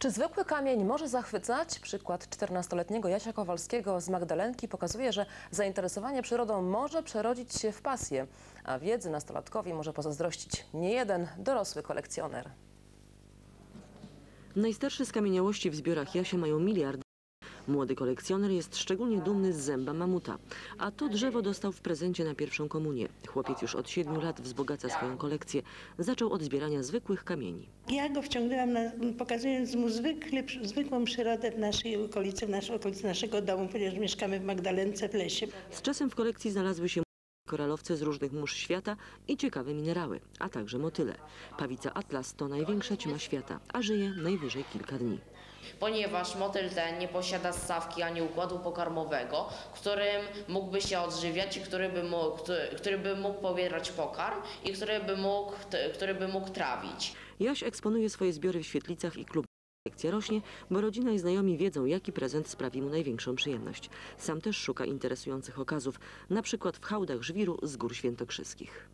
Czy zwykły kamień może zachwycać? Przykład 14-letniego Jasia Kowalskiego z Magdalenki pokazuje, że zainteresowanie przyrodą może przerodzić się w pasję, a wiedzy nastolatkowi może pozazdrościć niejeden dorosły kolekcjoner. Najstarsze skamieniałości w zbiorach Jasia mają miliardy. Młody kolekcjoner jest szczególnie dumny z zęba mamuta, a to drzewo dostał w prezencie na pierwszą komunię. Chłopiec już od siedmiu lat wzbogaca swoją kolekcję. Zaczął od zbierania zwykłych kamieni. Ja go wciągnęłam, na, pokazując mu zwykle, zwykłą przyrodę w naszej okolicy, w naszej okolicy naszego domu, ponieważ mieszkamy w Magdalence w lesie. Z czasem w kolekcji znalazły się koralowce z różnych mórz świata i ciekawe minerały, a także motyle. Pawica atlas to największa ćma świata, a żyje najwyżej kilka dni. ponieważ motyl ten nie posiada ssawki ani układu pokarmowego, którym mógłby się odżywiać i który by mógł, który, który by mógł pobierać pokarm i który by mógł, który by mógł trawić. Jaś eksponuje swoje zbiory w świetlicach i klubach. Kolekcja rośnie, bo rodzina i znajomi wiedzą, jaki prezent sprawi mu największą przyjemność. Sam też szuka interesujących okazów, na przykład w hałdach żwiru z gór świętokrzyskich.